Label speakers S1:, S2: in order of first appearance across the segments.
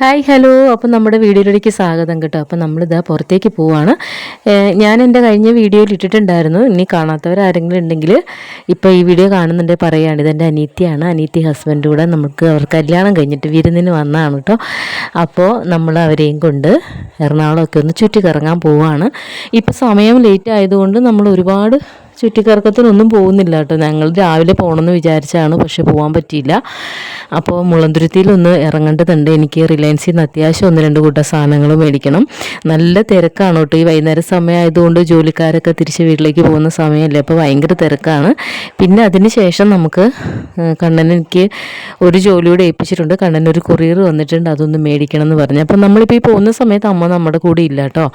S1: Hi hello. അപ്പം നമ്മുടെ വീഡിയോയിലേക്ക് സ്വാഗതം കേട്ടോ. അപ്പം നമ്മളിതാ പുറത്തേക്ക് പോവാണ്. ഞാൻ എന്റെ കഴിഞ്ഞ വീഡിയോയിൽ ഇട്ടിട്ടുണ്ടായിരുന്നു. ഇനി കാണാത്തവരാരെങ്കിലും ഉണ്ടെങ്കിൽ ഇപ്പോൾ ഈ വീഡിയോ കാണുന്നുണ്ടെങ്കിൽ പറയുകയാണ്. ഇതെന്റെ അനീത്തിയാണ് അനീത്തി ഹസ്ബൻഡ് കൂടെ നമുക്ക് അവർ കല്യാണം കഴിഞ്ഞിട്ട് വിരുന്നിന് വന്നതാണ് കേട്ടോ. അപ്പോൾ നമ്മൾ അവരെയും കൊണ്ട് എറണാകുളമൊക്കെ ഒന്ന് ചുറ്റിക്കറങ്ങാൻ പോവാണ്. ഇപ്പോൾ സമയം ലേറ്റ് ആയതുകൊണ്ട് നമ്മൾ ഒരുപാട് ചുറ്റിക്കറക്കത്തിനൊന്നും പോകുന്നില്ല കേട്ടോ. ഞങ്ങൾ രാവിലെ പോകണമെന്ന് വിചാരിച്ചാണ് പക്ഷെ പോകാൻ പറ്റിയില്ല. അപ്പോൾ മുളന്തുരുത്തിയിലൊന്ന് ഇറങ്ങേണ്ടതുണ്ട്. എനിക്ക് റിലയൻസിൽ നിന്ന് അത്യാവശ്യം ഒന്ന് രണ്ട് കൂട്ടം സാധനങ്ങൾ മേടിക്കണം. നല്ല തിരക്കാണ് കേട്ടോ. ഈ വൈകുന്നേരം സമയമായതുകൊണ്ട് ജോലിക്കാരൊക്കെ തിരിച്ച് വീട്ടിലേക്ക് പോകുന്ന സമയമല്ലേ? അപ്പോൾ ഭയങ്കര തിരക്കാണ്. പിന്നെ അതിന് ശേഷം നമുക്ക് കണ്ണൻ എനിക്ക് ഒരു ജോലിയോടെ ഏൽപ്പിച്ചിട്ടുണ്ട്. കണ്ണൻ ഒരു കൊറിയർ വന്നിട്ടുണ്ട്. അതൊന്ന് മേടിക്കണം എന്ന് പറഞ്ഞു. അപ്പോൾ നമ്മളിപ്പോൾ ഈ പോകുന്ന സമയത്ത് അമ്മ നമ്മുടെ കൂടെ ഇല്ല കേട്ടോ.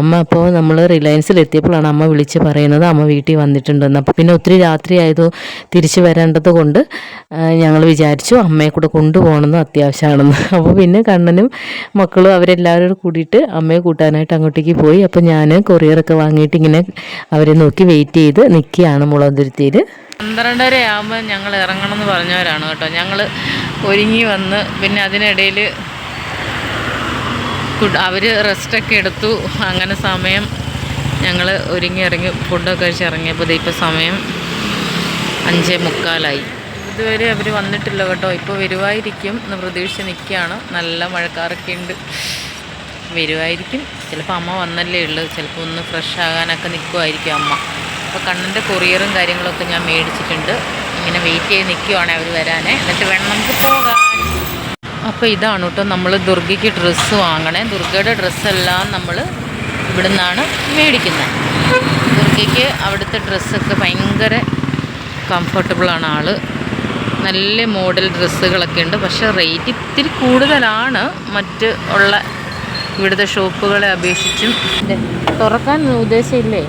S1: അമ്മ അപ്പോൾ നമ്മൾ റിലയൻസിൽ എത്തിയപ്പോഴാണ് അമ്മ വിളിച്ച് പറയുന്നത്. അമ്മ വീട്ടിൽ വന്നിട്ടുണ്ടെന്ന്. അപ്പോൾ പിന്നെ ഒത്തിരി രാത്രി തിരിച്ചു തിരിച്ച് വരേണ്ടത് കൊണ്ട് ഞങ്ങൾ വിചാരിച്ചു അമ്മയെ കൂടെ കൊണ്ടുപോകണമെന്ന് അത്യാവശ്യമാണെന്ന്. അപ്പോൾ പിന്നെ കണ്ണനും മക്കളും അവരെല്ലാവരും കൂടിയിട്ട് അമ്മയെ കൂട്ടാനായിട്ട് അങ്ങോട്ടേക്ക് പോയി. അപ്പോൾ ഞാൻ കൊറിയറൊക്കെ വാങ്ങിയിട്ട് ഇങ്ങനെ അവരെ നോക്കി വെയിറ്റ് ചെയ്ത് നിൽക്കുകയാണ് മുളന്തുരുത്തിയിൽ
S2: പന്ത്രണ്ടര ആകുമ്പോൾ ഞങ്ങൾ ഇറങ്ങണം എന്ന് പറഞ്ഞവരാണ് കേട്ടോ. ഞങ്ങൾ ഒരുങ്ങി വന്ന് പിന്നെ അതിനിടയിൽ അവർ റെസ്റ്റൊക്കെ എടുത്തു. അങ്ങനെ സമയം ഞങ്ങൾ ഒരുങ്ങി ഇറങ്ങി ഫുഡൊക്കെ കഴിച്ച് ഇറങ്ങിയപ്പോൾ ഇപ്പോൾ സമയം അഞ്ചേ മുക്കാലായി. ഇതുവരെ അവർ വന്നിട്ടില്ല കേട്ടോ. ഇപ്പോൾ വരുമായിരിക്കും എന്ന് പ്രതീക്ഷിച്ച് നിൽക്കുകയാണ്. നല്ല മഴക്കാറൊക്കെ ഉണ്ട്. വരുമായിരിക്കും ചിലപ്പോൾ അമ്മ വന്നല്ലേ ഉള്ളൂ. ചിലപ്പോൾ ഒന്ന് ഫ്രഷ് ആകാനൊക്കെ നിൽക്കുമായിരിക്കും അമ്മ. അപ്പോൾ കണ്ണിന്റെ കൊറിയറും കാര്യങ്ങളൊക്കെ ഞാൻ മേടിച്ചിട്ടുണ്ട്. ഇങ്ങനെ വെയിറ്റ് ചെയ്ത് നിൽക്കുവാണേ അവർ വരാനേ. എന്നിട്ട് വേണം നമുക്ക് പോകാൻ. അപ്പോൾ ഇതാണ് കേട്ടോ നമ്മൾ ദുർഗയ്ക്ക് ഡ്രസ്സ് വാങ്ങണേ. ദുർഗയുടെ ഡ്രസ്സെല്ലാം നമ്മൾ ഇവിടെ നിന്നാണ് മേടിക്കുന്നത്. ദുർഗയ്ക്ക് അവിടുത്തെ ഡ്രസ്സൊക്കെ ഭയങ്കര കംഫർട്ടബിളാണ് ആൾ നല്ല മോഡൽ ഡ്രസ്സുകളൊക്കെ ഉണ്ട്. പക്ഷേ റേറ്റ് ഇത്തിരി കൂടുതലാണ്. മറ്റ് ഉള്ള ഇവിടുത്തെ ഷോപ്പുകളെ അപേക്ഷിച്ചും. തുറക്കാൻ ഉദ്ദേശമില്ലേ?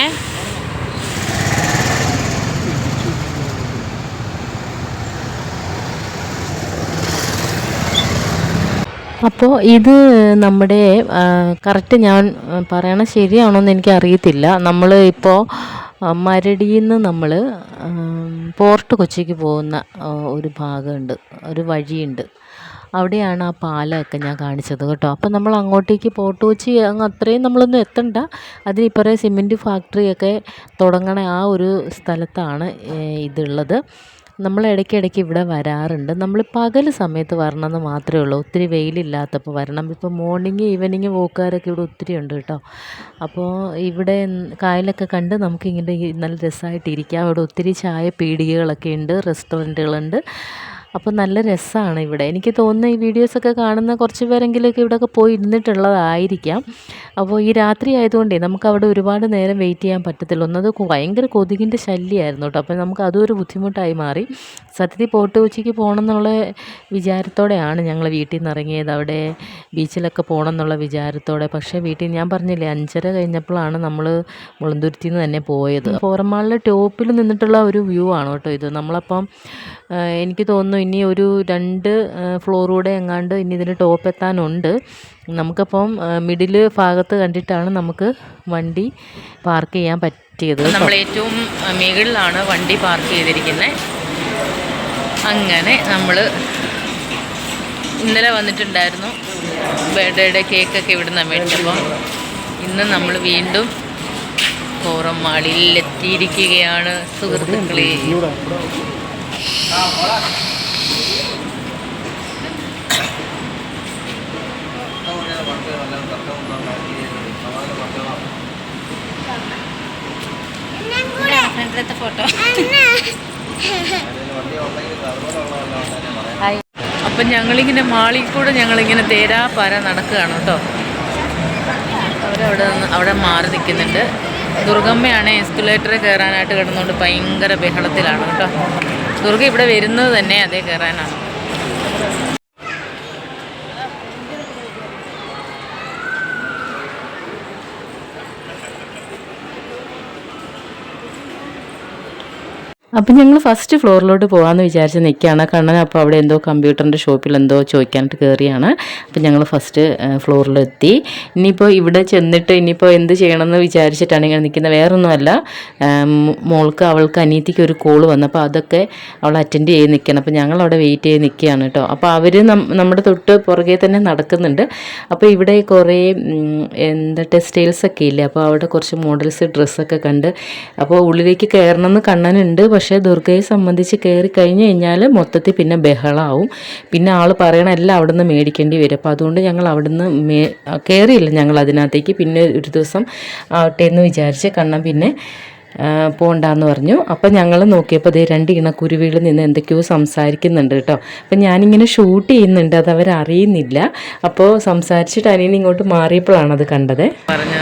S2: ഏ?
S1: അപ്പോൾ ഇത് നമ്മുടെ കറക്റ്റ് ഞാൻ പറയണ ശരിയാണോ എന്ന് എനിക്ക് അറിയത്തില്ല നമ്മൾ ഇപ്പോൾ മരടിയിൽ നിന്ന് നമ്മൾ പോർട്ട് കൊച്ചിക്ക് പോകുന്ന ഒരു ഭാഗമുണ്ട് ഒരു വഴിയുണ്ട്. അവിടെയാണ് ആ പാലമൊക്കെ ഞാൻ കാണിച്ചത് കേട്ടോ. അപ്പോൾ നമ്മൾ അങ്ങോട്ടേക്ക് പോർട്ട് കൊച്ചി അങ്ങ് അത്രയും നമ്മളൊന്നും എത്തണ്ട. അതിനിപ്പറേ സിമെന്റ് ഫാക്ടറിയൊക്കെ തുടങ്ങണ ആ ഒരു സ്ഥലത്താണ് ഇതുള്ളത്. നമ്മൾ ഇടയ്ക്കിടയ്ക്ക് ഇവിടെ വരാറുണ്ട്. നമ്മൾ പകൽ സമയത്ത് വരണമെന്ന് മാത്രമേ ഉള്ളൂ. ഒത്തിരി വെയിലില്ലാത്തപ്പോൾ വരണം. ഇപ്പോൾ മോർണിംഗ് ഈവനിങ് പോക്കാരൊക്കെ ഇവിടെ ഒത്തിരി ഉണ്ട് കേട്ടോ. അപ്പോൾ ഇവിടെ കായലൊക്കെ കണ്ട് നമുക്കിങ്ങനെ നല്ല രസമായിട്ടിരിക്കാം. അവിടെ ഒത്തിരി ചായ പീടികകളൊക്കെ ഉണ്ട് റെസ്റ്റോറന്റുകളുണ്ട് അപ്പോൾ നല്ല രസമാണ് ഇവിടെ. എനിക്ക് തോന്നുന്ന ഈ വീഡിയോസൊക്കെ കാണുന്ന കുറച്ച് പേരെങ്കിലുമൊക്കെ ഇവിടെയൊക്കെ പോയി ഇരുന്നിട്ടുള്ളതായിരിക്കാം അപ്പോൾ ഈ രാത്രി ആയതുകൊണ്ടേ നമുക്ക് അവിടെ ഒരുപാട് നേരം വെയിറ്റ് ചെയ്യാൻ പറ്റത്തില്ല. ഒന്നത് ഭയങ്കര കൊതുകിന്റെ ശല്യമായിരുന്നു കേട്ടോ. അപ്പോൾ നമുക്ക് അതും ഒരു ബുദ്ധിമുട്ടായി മാറി. സത്യത്തിൽ പോട്ട് കൊച്ചിക്ക് പോകണം എന്നുള്ള വിചാരത്തോടെയാണ് ഞങ്ങൾ വീട്ടിൽ നിന്ന് ഇറങ്ങിയത്. അവിടെ ബീച്ചിലൊക്കെ പോകണം എന്നുള്ള വിചാരത്തോടെ. പക്ഷേ വീട്ടിൽ ഞാൻ പറഞ്ഞില്ലേ അഞ്ചര കഴിഞ്ഞപ്പോഴാണ് നമ്മൾ മുളന്തുരുത്തിൽ നിന്ന് തന്നെ പോയത്. ഫോറമാളിലെ ടോപ്പിൽ നിന്നിട്ടുള്ള ഒരു വ്യൂ ആണ് കേട്ടോ ഇത്. നമ്മളപ്പം എനിക്ക് തോന്നുന്നു ഇനി ഒരു രണ്ട് ഫ്ലോറൂടെ എങ്ങാണ്ട് ഇനി ഇതിന് ടോപ്പ് എത്താനുണ്ട്. നമുക്കപ്പം മിഡിൽ ഭാഗത്ത് കണ്ടിട്ടാണ് നമുക്ക് വണ്ടി പാർക്ക് ചെയ്യാൻ പറ്റിയത്.
S2: നമ്മൾ ഏറ്റവും മുകളിലാണ് വണ്ടി പാർക്ക് ചെയ്തിരിക്കുന്നത് അങ്ങനെ നമ്മൾ ഇന്നലെ വന്നിട്ടുണ്ടായിരുന്നു. ബർത്ത്ഡേയുടെ കേക്കൊക്കെ ഇവിടുന്ന് മേടിച്ചപ്പോൾ ഇന്ന് നമ്മൾ വീണ്ടും കോറമ്മാളിൽ എത്തിയിരിക്കുകയാണ് സുഹൃത്തുക്കളെ. ഫ്രണ്ടിലത്തെ ഫോട്ടോ. അപ്പം ഞങ്ങളിങ്ങനെ മാളിൽ കൂടെ ഞങ്ങളിങ്ങനെ തേരാ പാര നടക്കുകയാണ് കേട്ടോ. അവരവിടെ നിന്ന് അവിടെ മാറി നിൽക്കുന്നുണ്ട്. ദുർഗമ്മയാണ് എസ്കുലേറ്ററിൽ കയറാനായിട്ട് കിടന്നുകൊണ്ട് ഭയങ്കര ബഹളത്തിലാണ് കേട്ടോ. ദുർഗ ഇവിടെ വരുന്നത് തന്നെ അതേ കയറാനാണ്.
S1: അപ്പം ഞങ്ങൾ ഫസ്റ്റ് ഫ്ലോറിലോട്ട് പോകാമെന്ന് വിചാരിച്ച് നിൽക്കുകയാണ് കണ്ണൻ അപ്പോൾ അവിടെ എന്തോ കമ്പ്യൂട്ടറിന്റെ ഷോപ്പിൽ എന്തോ ചോദിക്കാനായിട്ട് കയറിയാണ് അപ്പം ഞങ്ങൾ ഫസ്റ്റ് ഫ്ലോറിലെത്തി ഇനിയിപ്പോൾ ഇവിടെ ചെന്നിട്ട് ഇനിയിപ്പോൾ എന്ത് ചെയ്യണമെന്ന് വിചാരിച്ചിട്ടാണ് ഇങ്ങനെ നിൽക്കുന്നത് വേറൊന്നുമല്ല മോൾക്ക് അവൾക്ക് അനിയത്തിക്ക് ഒരു കോൾ വന്നു. അപ്പോൾ അതൊക്കെ അവൾ അറ്റൻഡ് ചെയ്ത് നിൽക്കണം അപ്പോൾ ഞങ്ങൾ അവിടെ വെയിറ്റ് ചെയ്ത് നിൽക്കുകയാണ് കേട്ടോ അപ്പോൾ അവർ നമ്മുടെ തൊട്ട് പുറകെ തന്നെ നടക്കുന്നുണ്ട്. അപ്പോൾ ഇവിടെ കുറേ എന്താ ടെക്സ്റ്റൈൽസ് ഒക്കെ ഇല്ലേ? അപ്പോൾ അവിടെ കുറച്ച് മോഡൽസ് ഡ്രസ്സൊക്കെ കണ്ട്. അപ്പോൾ ഉള്ളിലേക്ക് കയറണമെന്ന് കണ്ണനുണ്ട്. പക്ഷേ ദുർഗയെ സംബന്ധിച്ച് കയറി കഴിഞ്ഞ് കഴിഞ്ഞാൽ മൊത്തത്തിൽ പിന്നെ ബഹളമാവും പിന്നെ ആൾ പറയണ എല്ലാം അവിടെ നിന്ന് മേടിക്കേണ്ടി വരും. അപ്പോൾ അതുകൊണ്ട് ഞങ്ങൾ അവിടെ നിന്ന് മേ കയറിയില്ല ഞങ്ങൾ അതിനകത്തേക്ക്. പിന്നെ ഒരു ദിവസം ആവട്ടെ എന്ന് വിചാരിച്ച് കണ്ണം പിന്നെ പോണ്ടെന്ന് പോണ്ടാന്ന് പറഞ്ഞു. അപ്പം ഞങ്ങൾ നോക്കിയപ്പോൾ ദേ രണ്ട് ഇണക്കുരുവികൾ നിന്ന് എന്തൊക്കെയോ സംസാരിക്കുന്നുണ്ട് കേട്ടോ. അപ്പം ഞാനിങ്ങനെ ഷൂട്ട് ചെയ്യുന്നുണ്ട്. അത് അവരറിയുന്നില്ല അപ്പോൾ സംസാരിച്ചിട്ട് അനിയൻ ഇങ്ങോട്ട് മാറിയപ്പോഴാണ് അത് കണ്ടത്.
S2: പറഞ്ഞ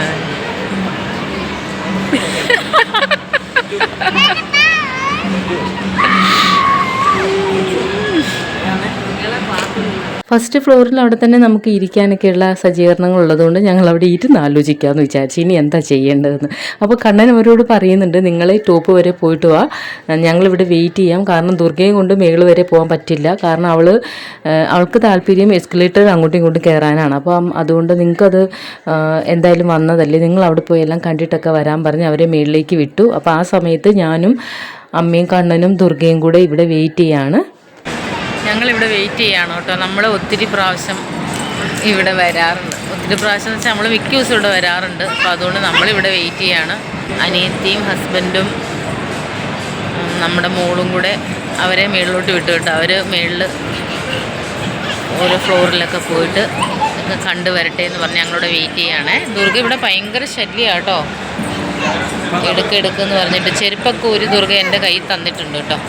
S1: ഫസ്റ്റ് ഫ്ലോറിൽ അവിടെ തന്നെ നമുക്ക് ഇരിക്കാനൊക്കെയുള്ള സജ്ജീകരണങ്ങൾ ഉള്ളതുകൊണ്ട് ഞങ്ങൾ അവിടെ ഇരുന്ന് ആലോചിക്കാമെന്ന് വിചാരിച്ചു. ഇനി എന്താ ചെയ്യേണ്ടതെന്ന്. അപ്പോൾ കണ്ണൻ അവരോട് പറയുന്നുണ്ട് നിങ്ങൾ ടോപ്പ് വരെ പോയിട്ട് വാ. ഞങ്ങളിവിടെ വെയിറ്റ് ചെയ്യാം. കാരണം ദുർഗയും കൊണ്ട് മേൾ വരെ പോകാൻ പറ്റില്ല. കാരണം അവൾ അവൾക്ക് താല്പര്യം എസ്കലേറ്റർ അങ്ങോട്ടും ഇങ്ങോട്ടും കയറാനാണ്. അപ്പം അതുകൊണ്ട് നിങ്ങൾക്കത് എന്തായാലും വന്നതല്ലേ. നിങ്ങൾ അവിടെ പോയി എല്ലാം കണ്ടിട്ടൊക്കെ വരാൻ പറഞ്ഞ് അവരെ മേളിലേക്ക് വിട്ടു. അപ്പോൾ ആ സമയത്ത് ഞാനും അമ്മയും കണ്ണനും ദുർഗയും കൂടെ ഇവിടെ വെയിറ്റ് ചെയ്യാണ്.
S2: ഞങ്ങളിവിടെ വെയിറ്റ് ചെയ്യാണ് കേട്ടോ. നമ്മൾ ഒത്തിരി പ്രാവശ്യം ഇവിടെ വരാറുണ്ട്. ഒത്തിരി പ്രാവശ്യം എന്ന് വെച്ചാൽ നമ്മൾ മിക്ക ദിവസം ഇവിടെ വരാറുണ്ട്. അപ്പോൾ അതുകൊണ്ട് നമ്മളിവിടെ വെയിറ്റ് ചെയ്യാണ്. അനിയത്തിയും ഹസ്ബൻഡും നമ്മുടെ മോളും കൂടെ അവരെ മേളിലോട്ട് വിട്ടു കേട്ടോ. അവർ മേളിൽ ഓരോ ഫ്ലോറിലൊക്കെ പോയിട്ട് ഒക്കെ കണ്ടു വരട്ടെ എന്ന് പറഞ്ഞ് ഞങ്ങളിവിടെ വെയിറ്റ് ചെയ്യുകയാണേ ദുർഗ ഇവിടെ ഭയങ്കര ശല്യമാണ് കേട്ടോ. എടുക്കെടുക്കെന്ന് പറഞ്ഞിട്ട് ചെരുപ്പൊക്കെ ഒരു ദുർഗ എന്റെ കയ്യിൽ തന്നിട്ടുണ്ട് കേട്ടോ.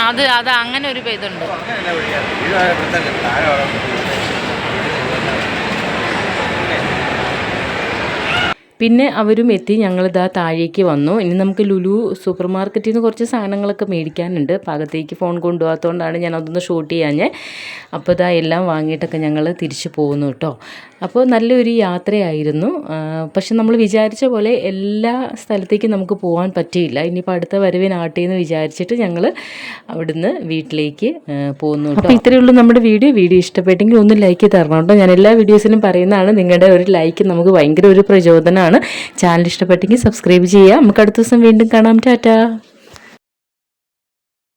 S2: അത് അത് അങ്ങനെ ഒരു ഇതുണ്ട്.
S1: പിന്നെ അവരും എത്തി ഞങ്ങളിതാ താഴേക്ക് വന്നു. ഇനി നമുക്ക് ലുലു സൂപ്പർ മാർക്കറ്റിൽ നിന്ന് കുറച്ച് സാധനങ്ങളൊക്കെ മേടിക്കാനുണ്ട്. പാകത്തേക്ക് ഫോൺ കൊണ്ടുപോകാത്തതുകൊണ്ടാണ് ഞാൻ അതൊന്ന് ഷൂട്ട് ചെയ്യാഞ്ഞ്. അപ്പോൾ ഇതാ എല്ലാം വാങ്ങിയിട്ടൊക്കെ ഞങ്ങൾ തിരിച്ചു പോകുന്നു കേട്ടോ. അപ്പോൾ നല്ലൊരു യാത്രയായിരുന്നു. പക്ഷെ നമ്മൾ വിചാരിച്ച പോലെ എല്ലാ സ്ഥലത്തേക്കും നമുക്ക് പോകാൻ പറ്റിയില്ല. ഇനിയിപ്പോൾ അടുത്ത വരവിനാട്ടെ എന്ന് വിചാരിച്ചിട്ട് ഞങ്ങൾ അവിടുന്ന് വീട്ടിലേക്ക് പോകുന്നു അപ്പോൾ ഇത്രയേ ഉള്ളൂ നമ്മുടെ വീഡിയോ. വീഡിയോ ഇഷ്ടപ്പെട്ടെങ്കിൽ ഒന്ന് ലൈക്ക് തരണം കേട്ടോ. ഞാൻ എല്ലാ വീഡിയോസിലും പറയുന്നതാണ് നിങ്ങളുടെ ഒരു ലൈക്ക് നമുക്ക് ഭയങ്കര ഒരു പ്രചോദനമാണ്. ചാനൽ ഇഷ്ടപ്പെട്ടെങ്കിൽ സബ്സ്ക്രൈബ് ചെയ്യുക. നമുക്ക് അടുത്ത ദിവസം വീണ്ടും കാണാം. ടാറ്റാ.